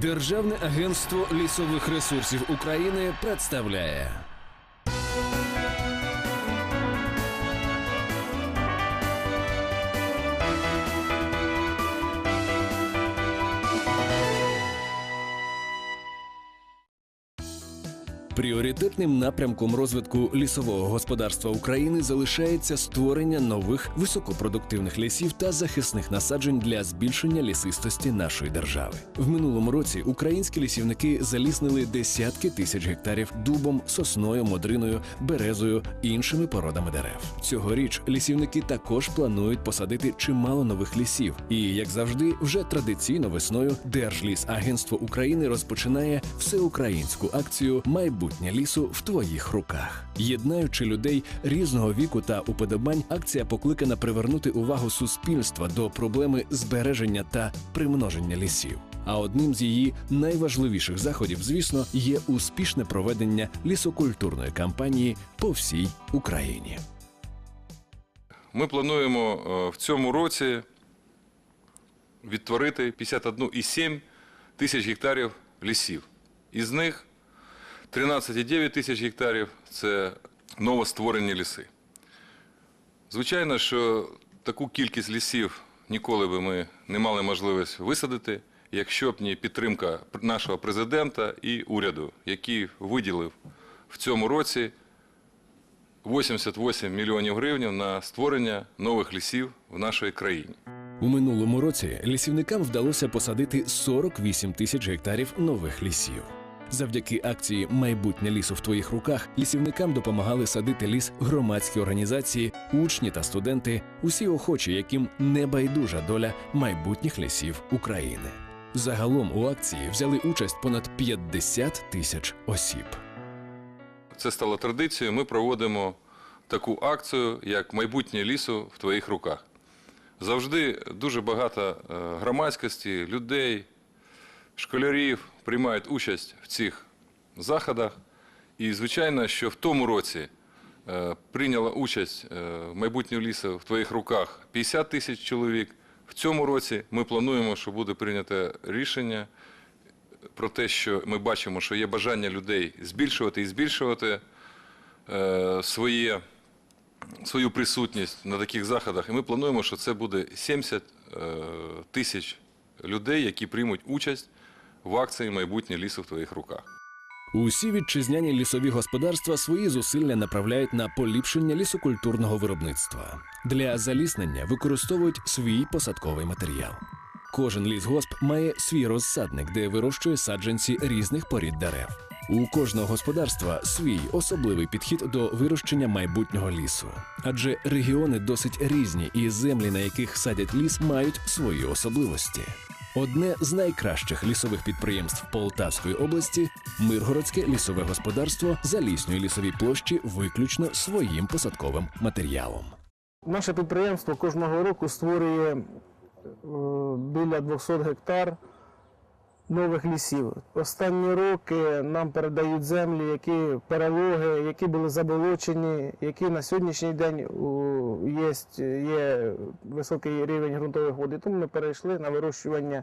Державне агентство лісових ресурсів України представляє. Пріоритетним напрямком розвитку лісового господарства України залишається створення нових високопродуктивних лісів та захисних насаджень для збільшення лісистості нашої держави. В минулому році українські лісівники заліснили десятки тисяч гектарів дубом, сосною, модриною, березою і іншими породами дерев. Цьогоріч лісівники також планують посадити чимало нових лісів. І як завжди, вже традиційно весною Держлісагентство України розпочинає всеукраїнську акцію Майбутнє лісу в твоїх руках. Єднаючи людей різного віку та уподобань, акція покликана привернути увагу суспільства до проблеми збереження та примноження лісів. А одним з її найважливіших заходів, звісно, є успішне проведення лісокультурної кампанії по всій Україні. Ми плануємо е, в цьому році відтворити 51,7 тисяч гектарів лісів. Із них 13,9 тисяч гектарів це новостворені ліси. Звичайно, що таку кількість лісів ніколи би ми не мали можливість висадити, якщо б не підтримка нашого президента і уряду, який виділив в цьому році 88 мільйонів гривень на створення нових лісів в нашій країні. У минулому році лісівникам вдалося посадити 48 тисяч гектарів нових лісів. Завдяки акції Майбутнє лісу в твоїх руках лісівникам допомагали садити ліс громадські організації, учні та студенти, усі охочі, яким не байдужа доля майбутніх лісів України. Загалом у акції взяли участь понад 50 тисяч осіб. Це стало традицією. Ми проводимо таку акцію, як майбутнє лісу в твоїх руках. Завжди дуже багато е, громадськості, людей, школярів приймають участь в цих заходах. І, звичайно, що в тому році е, прийняла участь е, в майбутнього лісу в твоїх руках 50 тисяч чоловік. В цьому році ми плануємо, що буде прийнято рішення про те, що ми бачимо, що є бажання людей збільшувати і збільшувати е, своє, свою присутність на таких заходах. І ми плануємо, що це буде 70 е, тисяч людей, які приймуть участь в акції Майбутнє лісу в твоїх руках. Усі вітчизняні лісові господарства свої зусилля направляють на поліпшення лісокультурного виробництва. Для заліснення використовують свій посадковий матеріал. Кожен лісгосп має свій розсадник, де вирощує саджанці різних порід дерев. У кожного господарства свій особливий підхід до вирощення майбутнього лісу, адже регіони досить різні, і землі, на яких садять ліс, мають свої особливості. Одне з найкращих лісових підприємств Полтавської області Миргородське лісове господарство заліснює лісові площі виключно своїм посадковим матеріалом. Наше підприємство кожного року створює е, біля 200 гектар нових лісів. Останні роки нам передають землі, які перелоги, які були заболочені, які на сьогоднішній день є, є високий рівень ґрунтових вод. І Тому ми перейшли на вирощування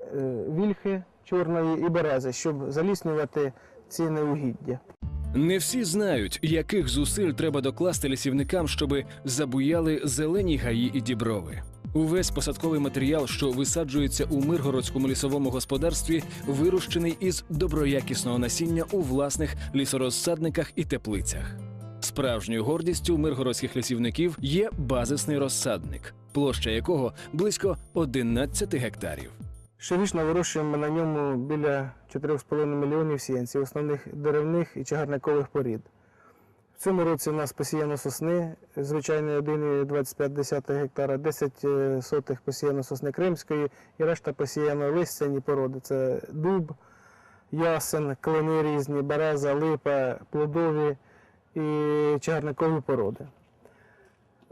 е, вільхи чорної і берези, щоб заліснювати ці неугіддя. Не всі знають, яких зусиль треба докласти лісівникам, щоби забуяли зелені гаї і діброви. Увесь посадковий матеріал, що висаджується у Миргородському лісовому господарстві, вирощений із доброякісного насіння у власних лісорозсадниках і теплицях. Справжньою гордістю миргородських лісівників є базисний розсадник, площа якого близько 11 гектарів. Щорічно вирощуємо на ньому біля 4,5 мільйонів сіянців, основних деревних і чагарникових порід. В цьому році у нас посіяно сосни, звичайний 1,25 гектара, 10 е, сотих посіяно сосни кримської і решта посіяно листяні породи. Це дуб, ясен, клини різні, береза, липа, плодові і чагарникові породи.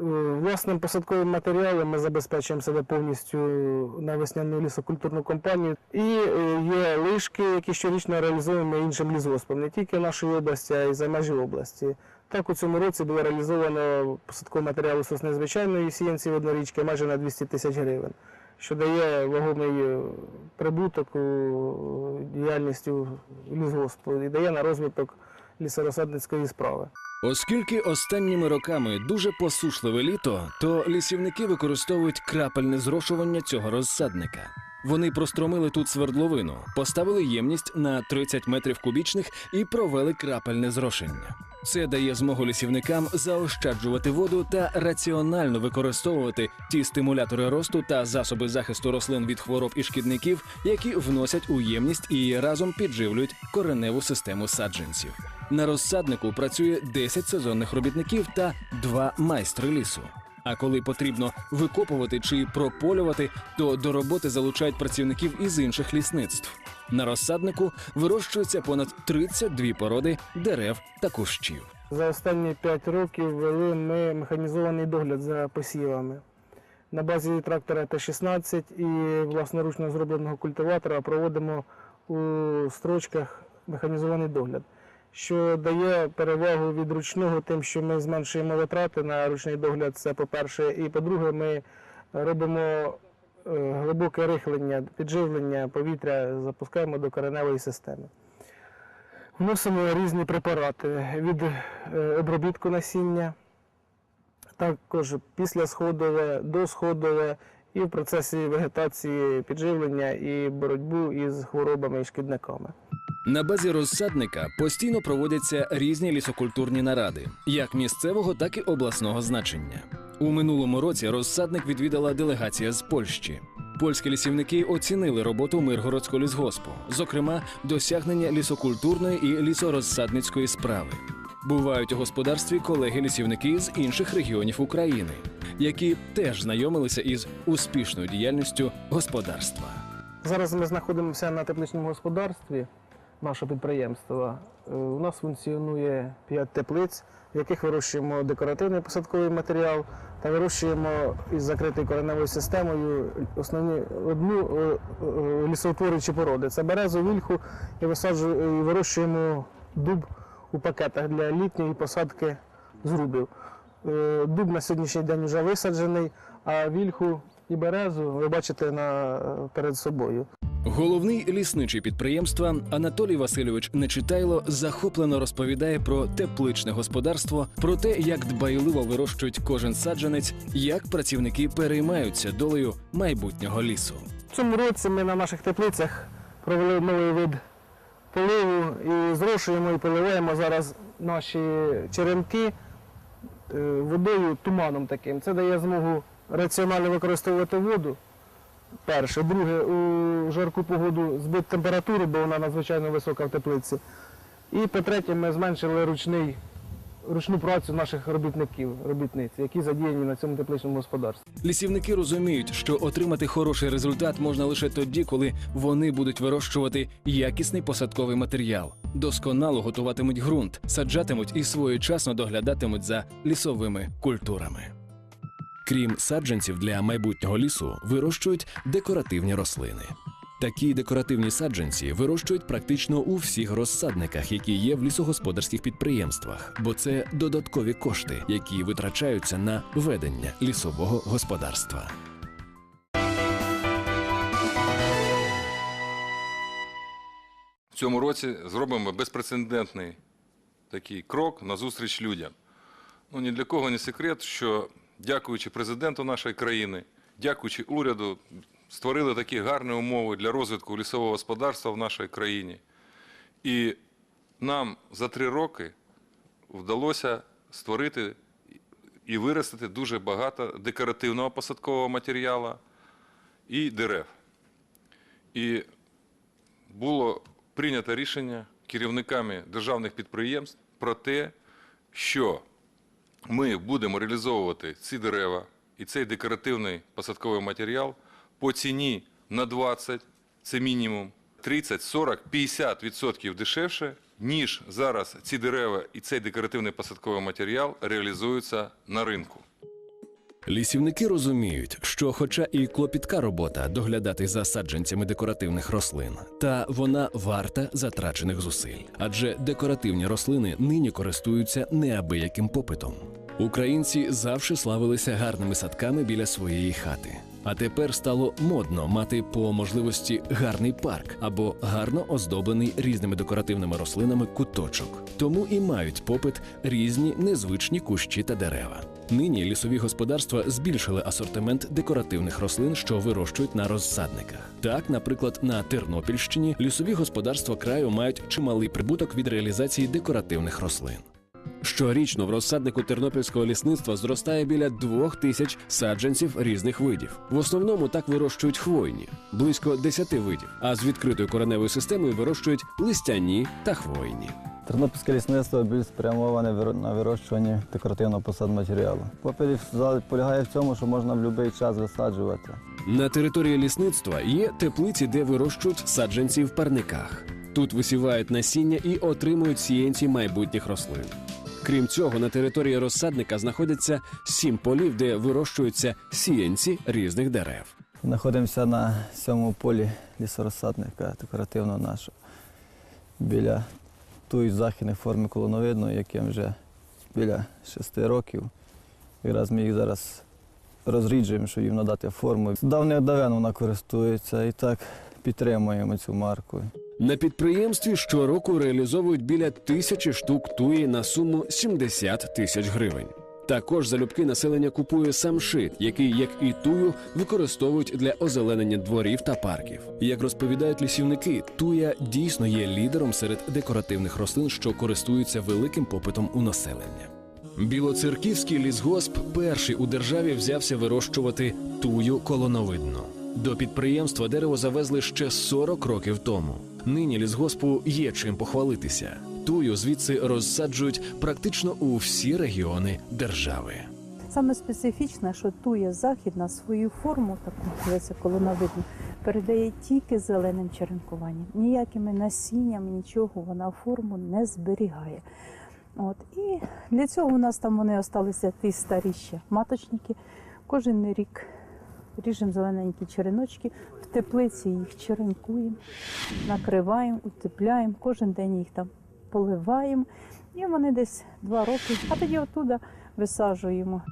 Е, Власним посадковим матеріалом ми забезпечуємо себе повністю на весняну лісокультурну кампанію. І е, є лишки, які щорічно реалізуємо іншим лісгоспом, не тільки в нашій області, а й за межі області. Так, у цьому році було реалізовано посадковий матеріал сосни звичайної сіянців однорічки майже на 200 тисяч гривень. що дає вагомий е, прибуток у діяльності лісгоспу і дає на розвиток лісорозсадницької справи. Оскільки останніми роками дуже посушливе літо, то лісівники використовують крапельне зрошування цього розсадника. Вони простромили тут свердловину, поставили ємність на 30 метрів кубічних і провели крапельне зрошення. Це дає змогу лісівникам заощаджувати воду та раціонально використовувати ті стимулятори росту та засоби захисту рослин від хвороб і шкідників, які вносять у ємність і разом підживлюють кореневу систему саджанців. На розсаднику працює 10 сезонних робітників та 2 майстри лісу. А коли потрібно викопувати чи прополювати, то до роботи залучають працівників із інших лісництв. На розсаднику вирощується понад 32 породи дерев та кущів. За останні 5 років ввели ми механізований догляд за посівами. На базі трактора Т-16 і власноручно зробленого культиватора проводимо у строчках механізований догляд, що дає перевагу від ручного тим, що ми зменшуємо витрати на ручний догляд, це по-перше. І по-друге, ми робимо е, глибоке рихлення, підживлення повітря, запускаємо до кореневої системи. Вносимо різні препарати від е, обробітку насіння, також післясходове, досходове і в процесі вегетації підживлення і боротьбу із хворобами і шкідниками. На базі розсадника постійно проводяться різні лісокультурні наради, як місцевого, так і обласного значення. У минулому році розсадник відвідала делегація з Польщі. Польські лісівники оцінили роботу Миргородського лісгоспу, зокрема, досягнення лісокультурної і лісорозсадницької справи. Бувають у господарстві колеги-лісівники з інших регіонів України, які теж знайомилися із успішною діяльністю господарства. Зараз ми знаходимося на тепличному господарстві нашого підприємства. Е, У нас функціонує 5 теплиць, в яких вирощуємо декоративний посадковий матеріал та вирощуємо із закритою кореневою системою основні одну е, е, породи. Це березу, вільху і висаджуємо і вирощуємо дуб у пакетах для літньої посадки зрубів. Дуб на сьогоднішній день вже висаджений, а вільху і березу ви бачите на, перед собою. Головний лісничий підприємства Анатолій Васильович Нечитайло захоплено розповідає про тепличне господарство, про те, як дбайливо вирощують кожен саджанець, як працівники переймаються долею майбутнього лісу. В цьому році ми на наших теплицях провели новий вид поливу і зрошуємо і поливаємо зараз наші черенки е, водою, туманом таким. Це дає змогу раціонально використовувати воду. Перше. Друге, у жарку погоду збити температуру, бо вона надзвичайно висока в теплиці. І по-третє, ми зменшили ручний, ручну працю наших робітників, робітниць, які задіяні на цьому тепличному господарстві. Лісівники розуміють, що отримати хороший результат можна лише тоді, коли вони будуть вирощувати якісний посадковий матеріал, досконало готуватимуть ґрунт, саджатимуть і своєчасно доглядатимуть за лісовими культурами. Крім саджанців для майбутнього лісу, вирощують декоративні рослини. Такі декоративні саджанці вирощують практично у всіх розсадниках, які є в лісогосподарських підприємствах, бо це додаткові кошти, які витрачаються на ведення лісового господарства. В цьому році зробимо безпрецедентний такий крок назустріч людям. Ну, ні для кого не секрет, що дякуючи президенту нашої країни, дякуючи уряду, створили такі гарні умови для розвитку лісового господарства в нашій країні. І нам за три роки вдалося створити і виростити дуже багато декоративного посадкового матеріалу і дерев. І було прийнято рішення керівниками державних підприємств про те, що ми будемо реалізовувати ці дерева і цей декоративний посадковий матеріал по ціні на 20, це мінімум, 30, 40, 50 відсотків дешевше, ніж зараз ці дерева і цей декоративний посадковий матеріал реалізуються на ринку. Лісівники розуміють, що, хоча і клопітка робота доглядати за саджанцями декоративних рослин, та вона варта затрачених зусиль, адже декоративні рослини нині користуються неабияким попитом. Українці завжди славилися гарними садками біля своєї хати. А тепер стало модно мати по можливості гарний парк або гарно оздоблений різними декоративними рослинами куточок. Тому і мають попит різні незвичні кущі та дерева. Нині лісові господарства збільшили асортимент декоративних рослин, що вирощують на розсадниках. Так, наприклад, на Тернопільщині лісові господарства краю мають чималий прибуток від реалізації декоративних рослин. Щорічно в розсаднику тернопільського лісництва зростає біля двох тисяч саджанців різних видів. В основному так вирощують хвойні близько 10 видів, а з відкритою кореневою системою вирощують листяні та хвойні. Тернопільське лісництво більш спрямоване на вирощування декоративного посадматеріалу. Попелів за- полягає в цьому, що можна в будь-який час висаджувати. На території лісництва є теплиці, де вирощують саджанці в парниках. Тут висівають насіння і отримують сіянці майбутніх рослин. Крім цього, на території розсадника знаходяться сім полів, де вирощуються сіянці різних дерев. Знаходимося на сьомому полі лісорозсадника декоративного нашого. Біля тої західної форми колоновидної, яким вже біля шести років. Якраз ми їх зараз розріджуємо, щоб їм надати форму. Давне-давен вона користується і так підтримуємо цю марку. На підприємстві щороку реалізовують біля тисячі штук туї на суму 70 тисяч гривень. Також залюбки населення купує самшит, який, як і тую, використовують для озеленення дворів та парків. Як розповідають лісівники, туя дійсно є лідером серед декоративних рослин, що користуються великим попитом у населення. Білоцерківський лісгосп перший у державі взявся вирощувати тую колоновидну. До підприємства дерево завезли ще 40 років тому. Нині лісгоспу є чим похвалитися. Тую звідси розсаджують практично у всі регіони держави. Саме специфічне, що туя західна свою форму, таку зветься колоновидну, передає тільки зеленим черенкуванням. Ніякими насіннями, нічого вона форму не зберігає. От. І для цього у нас там вони залишилися ті старі ще маточники. Кожен рік ріжемо зелененькі череночки, в теплиці їх черенкуємо, накриваємо, утепляємо, кожен день їх там поливаємо. І вони десь два роки, а тоді оттуда висаджуємо.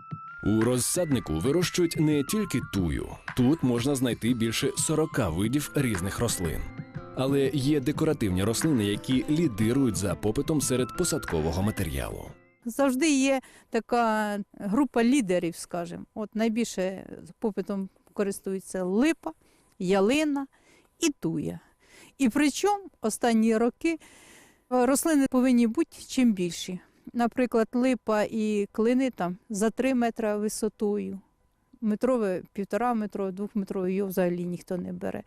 У розсаднику вирощують не тільки тую. Тут можна знайти більше 40 видів різних рослин. Але є декоративні рослини, які лідирують за попитом серед посадкового матеріалу. Завжди є така група лідерів, скажімо. От найбільше попитом користуються липа, ялина і туя. І причому останні роки рослини повинні бути чим більші. Наприклад, липа і клини там за 3 метри висотою, метрове, півтора метро, двохметрове його взагалі ніхто не бере.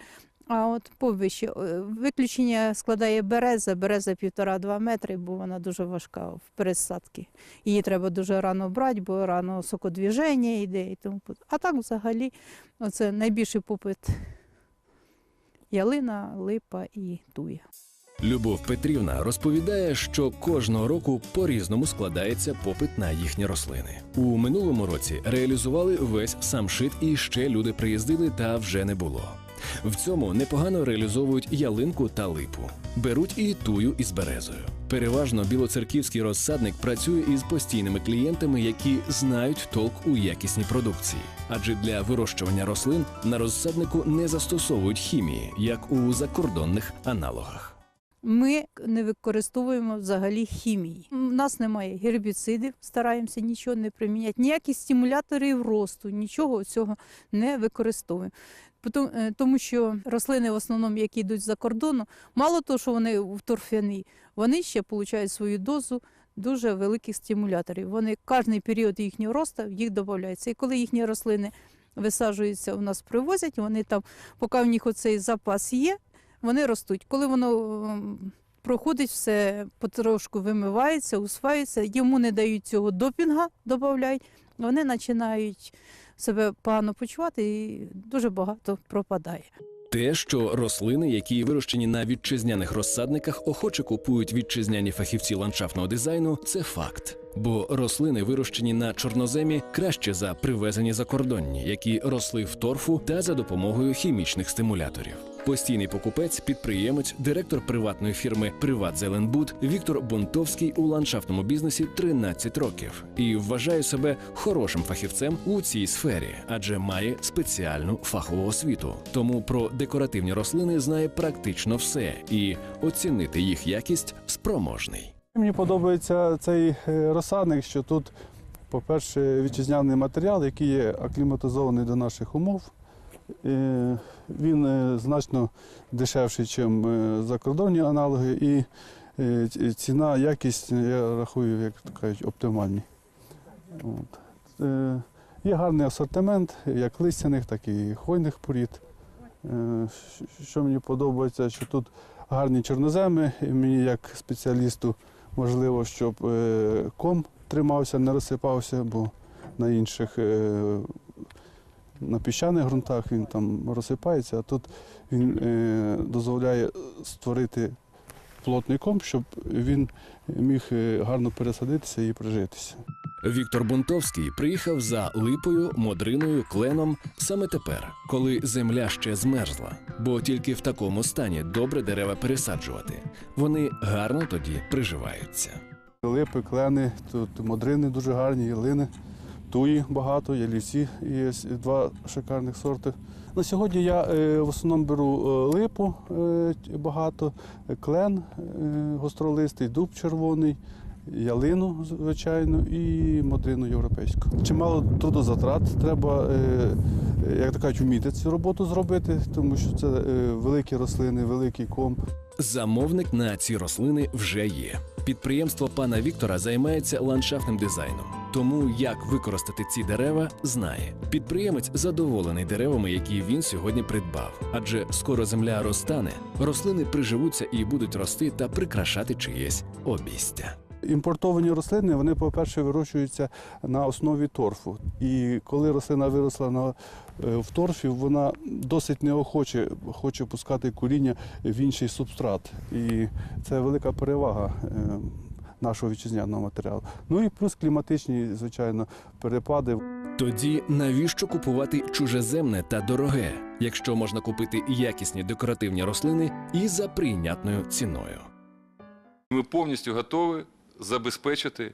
А от повище е, виключення складає береза, береза півтора-два метри, бо вона дуже важка в пересадці. Її треба дуже рано брати, бо рано сокодвіження йде і тому. А так взагалі оце найбільший попит ялина, липа і туя. Любов Петрівна розповідає, що кожного року по-різному складається попит на їхні рослини. У минулому році реалізували весь самшит, і ще люди приїздили, та вже не було. В цьому непогано реалізовують ялинку та липу. Беруть і тую із березою. Переважно білоцерківський розсадник працює із постійними клієнтами, які знають толк у якісній продукції. Адже для вирощування рослин на розсаднику не застосовують хімії, як у закордонних аналогах. Ми не використовуємо взагалі хімії. У нас немає гербіцидів, стараємося нічого не приміняти, ніякі стимулятори росту, нічого цього не використовуємо. Е, Тому що рослини, в основному, які йдуть за кордону, мало того, що вони в торфяні, вони ще отримують свою дозу дуже великих стимуляторів. Вони кожний період їхнього росту їх додається. І коли їхні рослини висаджуються, у нас привозять, вони там, поки в них оцей запас є, вони ростуть. Коли воно ем, проходить, все потрошку вимивається, усваюється, йому не дають цього допінга, додають, вони починають себе погано почувати і дуже багато пропадає. Те, що рослини, які вирощені на вітчизняних розсадниках, охоче купують вітчизняні фахівці ландшафтного дизайну, це факт. Бо рослини, вирощені на чорноземі, краще за привезені закордонні, які росли в торфу та за допомогою хімічних стимуляторів. Постійний покупець, підприємець, директор приватної фірми Приват Зеленбуд Віктор Бунтовський у ландшафтному бізнесі 13 років і вважає себе хорошим фахівцем у цій сфері, адже має спеціальну фахову освіту. Тому про декоративні рослини знає практично все і оцінити їх якість спроможний. Мені подобається цей е, розсадник, що тут, по-перше, вітчизняний матеріал, який є акліматизований до наших умов. Е, Він е, значно дешевший, ніж закордонні аналоги, і е, ціна, якість, я рахую, як кажуть, оптимальні. От. Е, Є гарний асортимент, як листяних, так і хвойних порід. Е, Що мені подобається, що тут гарні чорноземи, і мені як спеціалісту важливо, щоб е, ком тримався, не розсипався, бо на інших е, на піщаних ґрунтах він там розсипається, а тут він е, дозволяє створити плотний ком, щоб він міг е, гарно пересадитися і прижитися. Віктор Бунтовський приїхав за липою, модриною, кленом саме тепер, коли земля ще змерзла, бо тільки в такому стані добре дерева пересаджувати. Вони гарно тоді приживаються. Липи, клени, тут модрини дуже гарні, ялини, туї багато, є лісі, є два шикарних сорти. На сьогодні я е, в основному беру е, липу е, багато, клен гостролистий, дуб червоний, ялину, звичайно, і модрину європейську. Чимало трудозатрат, треба, як то кажуть, вміти цю роботу зробити, тому що це великі рослини, великий ком. Замовник на ці рослини вже є. Підприємство пана Віктора займається ландшафтним дизайном. Тому як використати ці дерева, знає. Підприємець задоволений деревами, які він сьогодні придбав. Адже скоро земля розтане, рослини приживуться і будуть рости та прикрашати чиєсь обійстя. Імпортовані рослини, вони, по-перше, вирощуються на основі торфу. І коли рослина виросла на, в торфі, вона досить неохоче хоче пускати коріння в інший субстрат. І це велика перевага е, нашого вітчизняного матеріалу. Ну і плюс кліматичні, звичайно, перепади. Тоді навіщо купувати чужеземне та дороге, якщо можна купити якісні декоративні рослини і за прийнятною ціною? Ми повністю готові забезпечити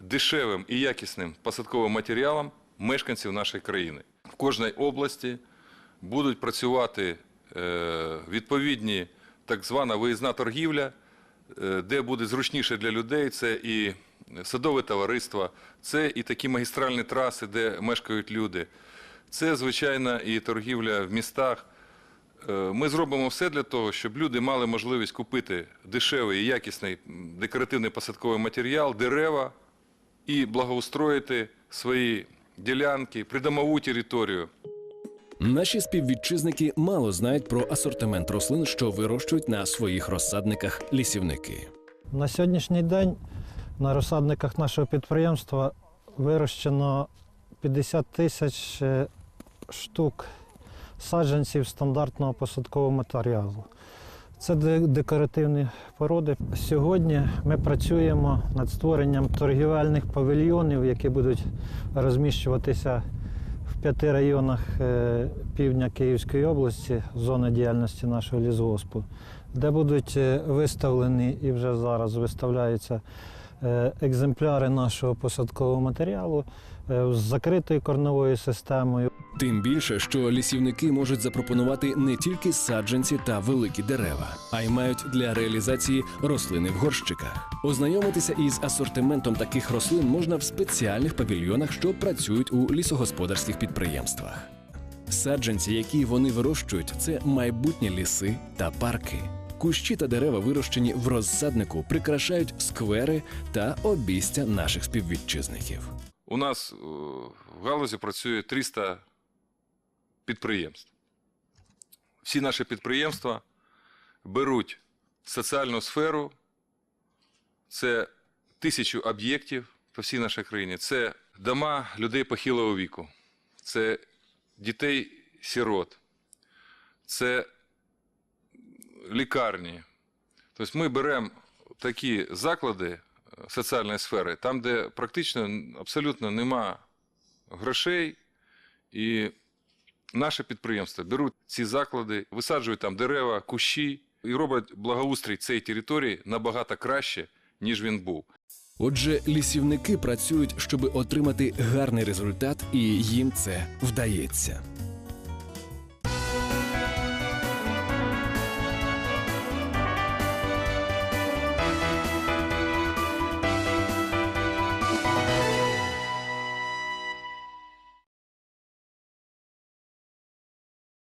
дешевим і якісним посадковим матеріалом мешканців нашої країни. Кожній області будуть працювати е, відповідні так звана виїзна торгівля, е, де буде зручніше для людей. Це і садове товариство, це і такі магістральні траси, де мешкають люди. Це, звичайно, і торгівля в містах. Е, Ми зробимо все для того, щоб люди мали можливість купити дешевий і якісний декоративний посадковий матеріал, дерева і благоустроїти свої ділянки, придомову територію. Наші співвітчизники мало знають про асортимент рослин, що вирощують на своїх розсадниках лісівники. На сьогоднішній день на розсадниках нашого підприємства вирощено 50 тисяч е, штук саджанців стандартного посадкового матеріалу. Це декоративні породи. Сьогодні ми працюємо над створенням торгівельних павільйонів, які будуть розміщуватися в п'яти районах е, півдня Київської області, зони діяльності нашого лісгоспу, де будуть е, виставлені і вже зараз виставляються е, екземпляри нашого посадкового матеріалу з закритою корневою системою. Тим більше, що лісівники можуть запропонувати не тільки саджанці та великі дерева, а й мають для реалізації рослини в горщиках. Ознайомитися із асортиментом таких рослин можна в спеціальних павільйонах, що працюють у лісогосподарських підприємствах. Саджанці, які вони вирощують, це майбутні ліси та парки. Кущі та дерева, вирощені в розсаднику, прикрашають сквери та обійстя наших співвітчизників. У нас е, в галузі працює 300 підприємств. Всі наші підприємства беруть соціальну сферу, це тисячу об'єктів по всій нашій країні. Це дома людей похилого віку, це дітей-сирот, це лікарні. Тобто ми беремо такі заклади е, соціальної сфери, там, де практично абсолютно нема грошей, і Наші підприємство беруть ці заклади, висаджують там дерева, кущі і роблять благоустрій цієї території набагато краще, ніж він був. Отже, лісівники працюють, щоб отримати гарний результат, і їм це вдається.